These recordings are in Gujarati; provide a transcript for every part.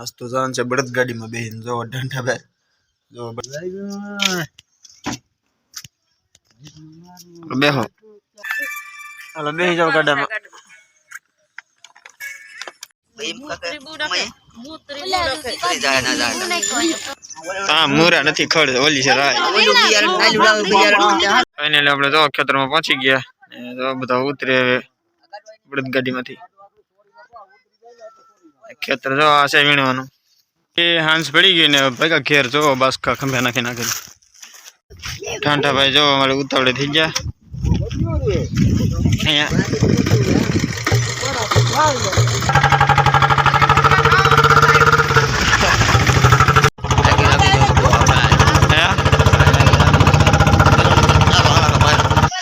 આજ તો જવાનું છે બળદ ગાડીમાં બેહીને. જો ઢંઢા ભાઈ જો બેહો. હાલો બેહી જાવ ગાડામાં. મુરા નથી ખડ ઓલી છે રાય. આપણે જો ખેતરમાં પહોંચી ગયા. જો બધા ઉતરે હવે બળદ ગાડીમાંથી ખેતર જો આ છે વીણવાનું. એ હાંસ પડી ગઈ ને ભેગા ઘેર જો બાસકા ખંભે નાખી નાખેલું ઠાંઠા ભાઈ જો અમારે ઉતાવળે થઈ ગયા. અહીંયા?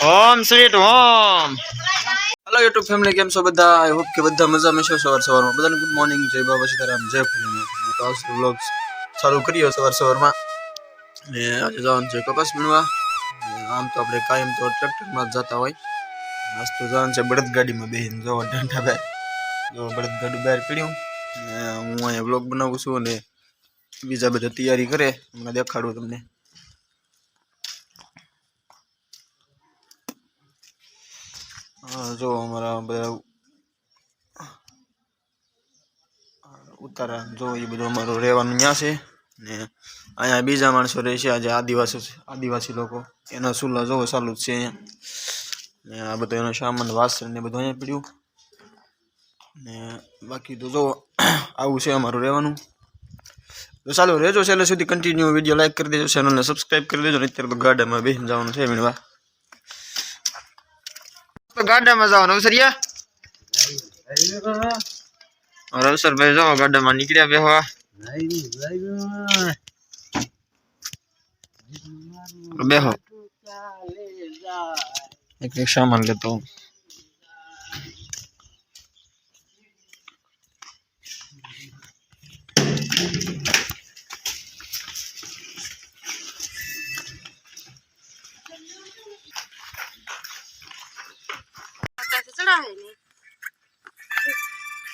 Om sweet home hello YouTube family કેમ છો બધા? આઈ હોપ કે બધા મજામાં છો સવાર સવારમાં. બધાને ગુડ મોર્નિંગ જય બાબા સીતારામ, જય ફૂલીનાથ તો આજનો વ્લોગ ચાલુ કર્યો સવાર સવારમાં. ને આજે જવાનું છે કપાસ વીણવા ને આમ તો આપણે કાયમ તો ટ્રેક્ટરમાં જ જતા હોય. આજ તો જવાનું છે બળદ ગાડીમાં બેહીને. જો ઢંઢા ભાઈ જો બળદ ગાડી બહાર પીડ્યું. ને હું અહીંયા વ્લોગ બનાવું છું અને બીજા બધા તૈયારી કરે. હમણાં દેખાડું તમને. જો અમારા બધા ઉતારા જો એ બધું અમારું રહેવાનું ત્યાં છે ને અહીંયા બીજા માણસો રહે છે આજે આદિવાસી આદિવાસી લોકો એના ચૂલા જોવો ચાલુ જ છે ને આ બધો એનો સામાન વાસણ ને બધું અહીંયા પીડ્યું ને બાકી તો જો આવું છે અમારું રહેવાનું તો ચાલો રહેજો છેલ્લે સુધી કન્ટિન્યુ વીડિયો લાઈક કરી દેજો ચેનલને સબસ્ક્રાઈબ કરી દેજો ને અત્યારે તો ગાડામાં બેસીને જવાનું છે મીણવા તો ગાડામાં જવાનું સરિયા? રવસરભાઈ જાઓ, ગાડામાં નીકળ્યા બેહવા બેહો. એક એક સામાન લેતો હું.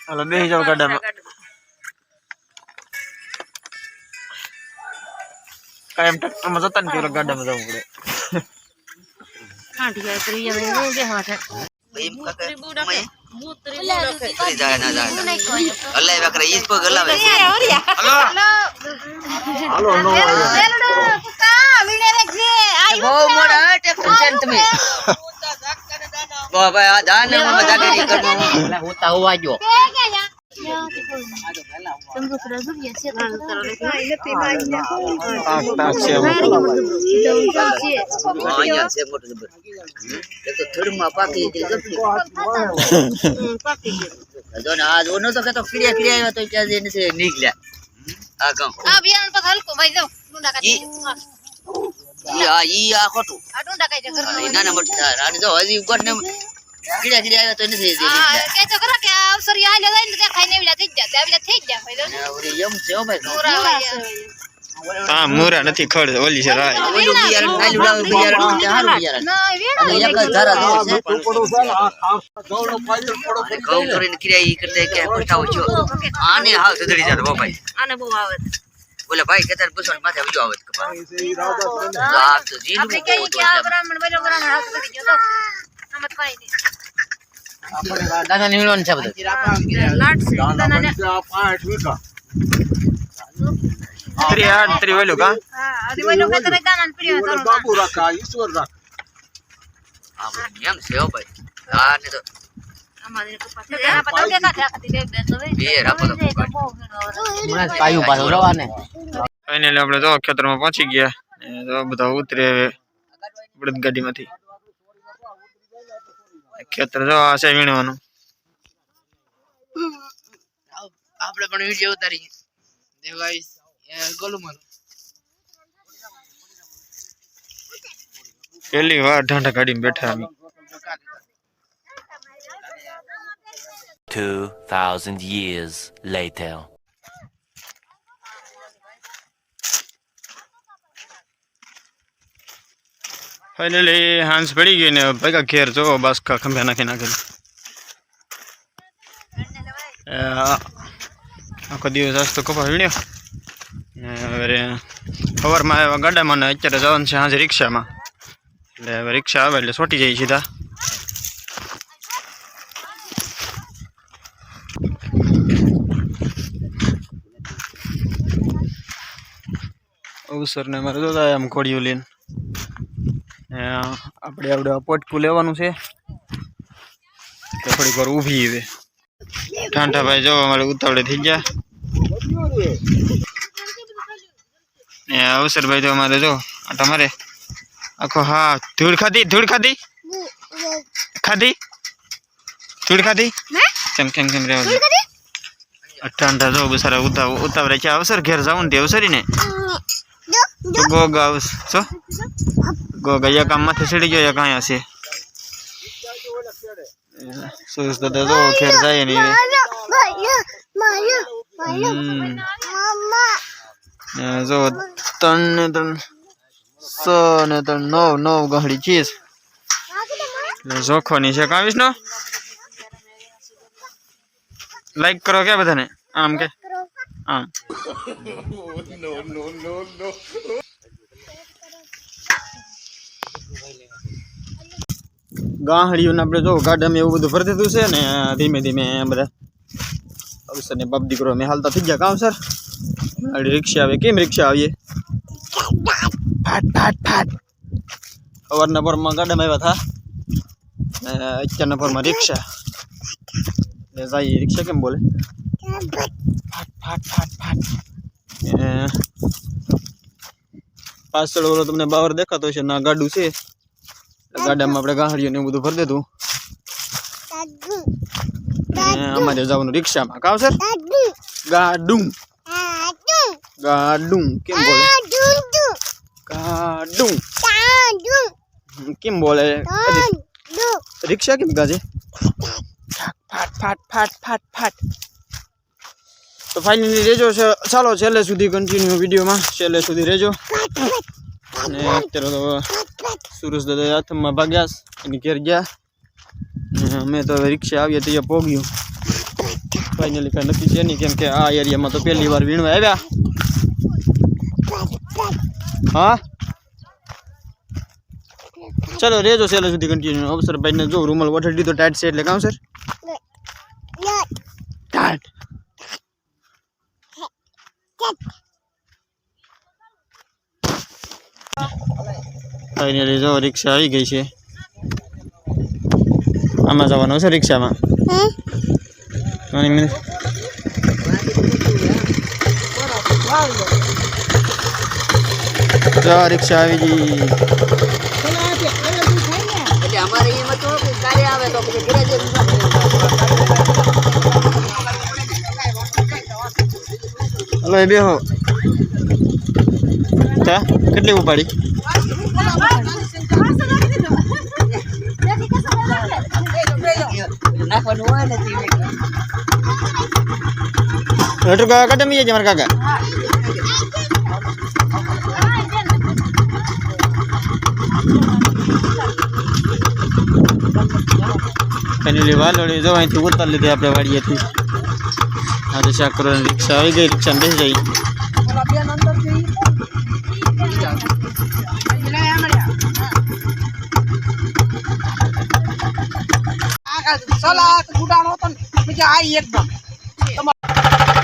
હાલો બેસી જાવ ગાડામાં. કાયમ ટ્રેક્ટરમાં જતા ને પેલા ગાડામાં જવું પડે. તાક તાક છે. અમુક. નીકળ્યા આ ગામ આ બિયારણ પર હલકો ભાઈ જાઓ ડુંડા કાઢી ઈ આ ઈ આ ખોટું આ ડુંડા કાઢી થાય અને જો હજી ઉપર ને કીડા કીડા આવ્યા તો નથી હા. કે તો ખરા કે આ અવસરી હાલે જાય ને દેખાય ને એવડા થઈ જ જાય એવડા થઈ જ જાય ભાઈ ઓલી એમ છે હો ભાઈ. હોય હા મુરા નથી ખડ ઓલી છે રાય. ઓલું બિયારણ નાલ્યું લાવું બિયારણ. તે હારું વેણા અને એક જ ધારા જેવું છે. ઘઉં કરીને ક્રિયા ઈ કરતા કે પસ્તાવો છો. આને હાવ સુધરી જાત હો ભાઈ. આને બહુ આવે બોલે ભાઈ કેતાર પૂછો માથે આવજો આવે તો કપા આ તો જીનું આપણે કે આ બ્રાહ્મણ બોલો બ્રાહ્મણ હાથ કરી ગયો તો કાંઈ નહીં. દાદા નીળવાનું છે બધું. લાટ છે. દાદાને ત્રી આઠ ત્રી ઓલું કા? હા હજી બોલો કે તને દાના પીડ્યો તારો આ બધું એમ છે ભાઈ? આ ને તો ફાઇનલી આપણે તો ખેતરમાં પહોંચી ગયા. તો બધા ઉતરે ગાડી બળદ ગાડીમાંથી ખેતર જો આ છે વીણવાનું. આપણે પણ વિડિયો ઉતારી દેવાઈસ ગોલું મારું. પહેલી વાર ઢાંઢા કાઢીને બેઠા અમે. 2,000 years later. ફાઇનલી હાંસ પડી ગઈ ને ભેગા ઘેર જો, બાસકા ખંભે નાખી નાખેલી આખો દિવસ આજ તો કપા વીણ્યો. ને હવે સવારમાં આવ્યા ગાડામાં ને અત્યારે જવાનું છે હાજર રિક્ષામાં. એટલે હવે રિક્ષા આવે એટલે સોટી જાય સીધા. અવસર ને મારે જોતા આમ કોડિયું લઈને. આપણે આપણે પોટકું લેવાનું છે. તો થોડીક વાર ઊભી હવે ઠાંઠા ભાઈ જો અમારે ઉતાવળે થઈ ગયા. ને અવસરભાઈ તો અમારે જો આ તમારે. આખો હા ધૂળ ખાધી ધૂળ ખાધી? ખાધી? ધૂળ ખાધી? કેમ કેમ કેમ રહેવા અઠાંઠા જો બસારા ઉતાવ ઉતાવળે છે. અવસર ઘેર જવું ને તે અવસરી ને તો ગોગા આવસ છો? ગોગા એક આમ માથે ચડી ગયો, એક અહીંયા છે. સુરેશ દાદા જો ઘેર જાય ને જો ત્રણ ને ત્રણ સ ને ત્રણ, નવ નવ ગહડી એટલે જોખવાની છે. કાવીશ નો? લાઈક કરો કે બધાને? આમ કે? આમ ગાહડીઓને આપણે જો ગાડામાં એવું બધું ફરતી હતું છે ને, ધીમે ધીમે બધા. અવસર ને બાપ દીકરો મેં હાલતા થઈ ગયા. કામ, સર? રિક્ષા આવે. કેમ રિક્ષા આવીએ? ફાટ ફાટ ફાટ સવારના પરમાં ગાડામાં આવ્યા હતા અત્યારના પરમાં રિક્ષા. એટલે રિક્ષા કેમ બોલે? ફાટ ફાટ ફાટ ફાટ એ. પાછળ ઓલો તમને બાવર દેખાતો છે ના ગાડું છે. ગાડામાં આપણે ગાહડીઓ ને એવું બધું ભરી દેતું. અમારે જવાનું રિક્ષામાં. કાવ સર? ગાડું. ગાડું. કેમ બોલે? ગાડું. કેમ બોલે? રિક્ષા કેમ ગાજે ફાટ ફાટ ફાટ ફાટ ફાટ તો ફાઇનલી રેજો છે. ચાલો છેલ્લે સુધી કન્ટિન્યુ વિડીયોમાં. છેલ્લે સુધી રેજો. અને અત્યારે તો સુરેશ દાદા હાથમાં ભાગ્યા એની ઘેર ગયા. અમે તો હવે રિક્ષા આવીએ તો અહીંયા પોગ્યું. ફાઇનલી કાંઈ નક્કી છે નહીં કેમ કે આ એરિયામાં તો પહેલી વાર વીણવા આવ્યા. હા? ચલો રેજો છેલ્લે સુધી કન્ટિન્યુ અવસર ભાઈને જો રૂમલ વઠડી દીધો ટાઈટ છે એટલે કામ સર ટાઈટ ફાઇનલી જો રિક્ષા આવી ગઈ છે. આમાં જવાનું છે રિક્ષામાં રિક્ષા આવી ગઈ. હલો એ બેહો તા, કેટલી ઉપાડી? નાખવાનું હોય ને તે હેઠું કાકા કટમી જાય મારા કાકા? ફાઇનલી વાલોડી જો અહીંથી ઉતાર લીધી આપણે વાડીએથી. આજે શાક કરવાની રિક્ષા આવી ગઈ રિક્ષા બેસી જઈ સલાહ ગુડાણો તો આ એકદમ હે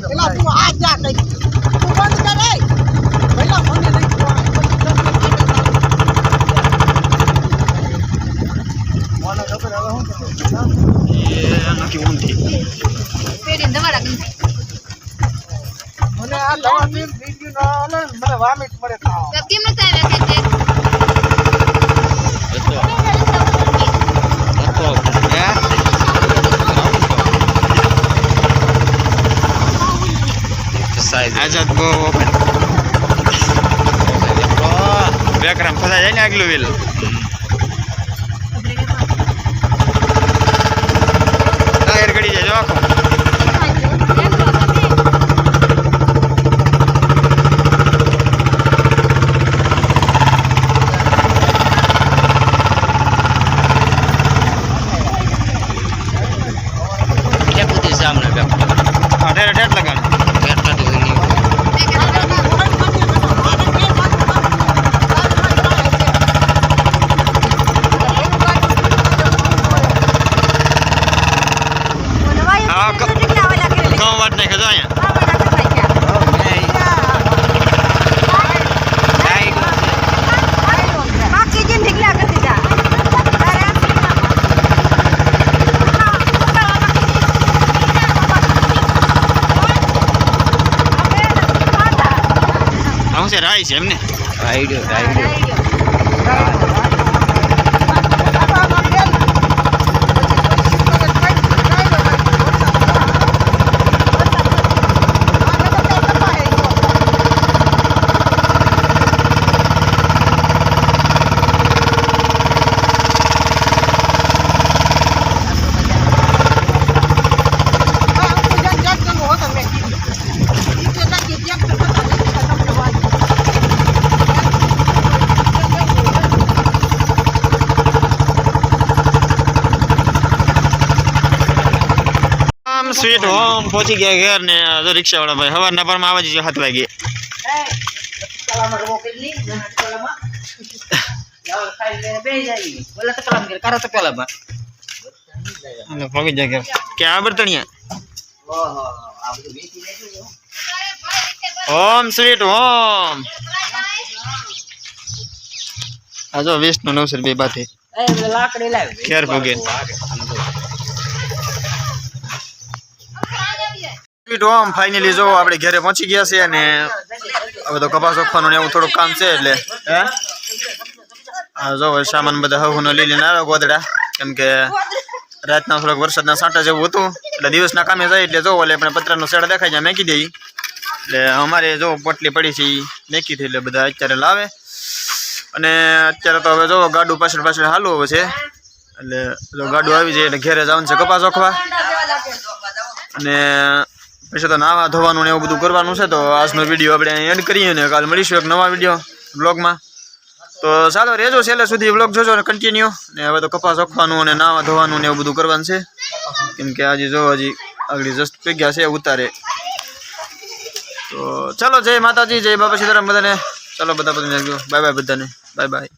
પેલા તું આ જા કઈ તું બંધ કરે પેલા મને નહીં એ નથી ઊંધી પેરીને દવાડા ગઈ. મને આ દવા પીને બીજું ના હાલે ને મને વામિટ પડે ખાવા તો કેમ નતા આવ્યા કે તે? હે આઝાદ બહુ ઓપન. બેકરામ ફસાઈ જાય ને આગલું વેલ ટાયર ગડી જાય જો આખો હા ટેર ટેર લગાડ હા, ક- ઘઉં વાટ નાખે જો અહીંયા હું છે રાઈ રાઈડ એમને સ્વીટ હોમ પહોંચી ગયા ઘેર ને જો રિક્ષાવાળા ભાઈ સવારના પરમાં આવવા જજો સાત વાગે. પહોંચી જાય ઘેર. કે આ ઓમ સ્વીટ હોમ. આ જો વીસનું નવસો રૂપિયા બાથી લાકડી લાવ ઘેર ભોગે સ્વીટ ફાઇનલી જો આપણે ઘરે પહોંચી ગયા છે અને હવે તો કપાસ ઓખવાનું એવું થોડુંક કામ છે એટલે, હે? જો સામાન બધા હવનો લઈ લઈને આવ્યો ગોદડા કેમ કે રાતના થોડોક વરસાદના સાંટા જેવું હતું, એટલે દિવસના કામે જાય એટલે જો એટલે આપણે પતરાનો શેડ દેખાય જાય મેકી દઈ એટલે અમારે જો પોટલી પડી છે એ મેકી થઈ એટલે બધા અત્યારે લાવે. અને અત્યારે તો હવે જો ગાડું પાછળ પાછળ હાલુ હવે છે, એટલે ગાડું આવી જાય એટલે ઘેરે જવાનું છે કપાસ ઓખવા અને પછી તો નાવા ધોવાનું ને એવું બધું કરવાનું છે, તો આજનો વીડિયો આપણે એન્ડ કરીએ ને કાલ મળીશું એક નવા વીડિયો બ્લોગમાં તો ચાલો, રહેજો છેલ્લે સુધી બ્લોગ જોજો ને કન્ટિન્યુ ને હવે તો કપાસ ઓખવાનું અને નાવા ધોવાનું ને એવું બધું કરવાનું છે. કેમ કે આજે જો હજી આગળ જસ્ટ પગ્યા છે ઉતારે. તો ચાલો, જય માતાજી, જય બાબા સીતારામ બધાને. ચાલો, બધા બધાને બાય બાય બધાને. Bye bye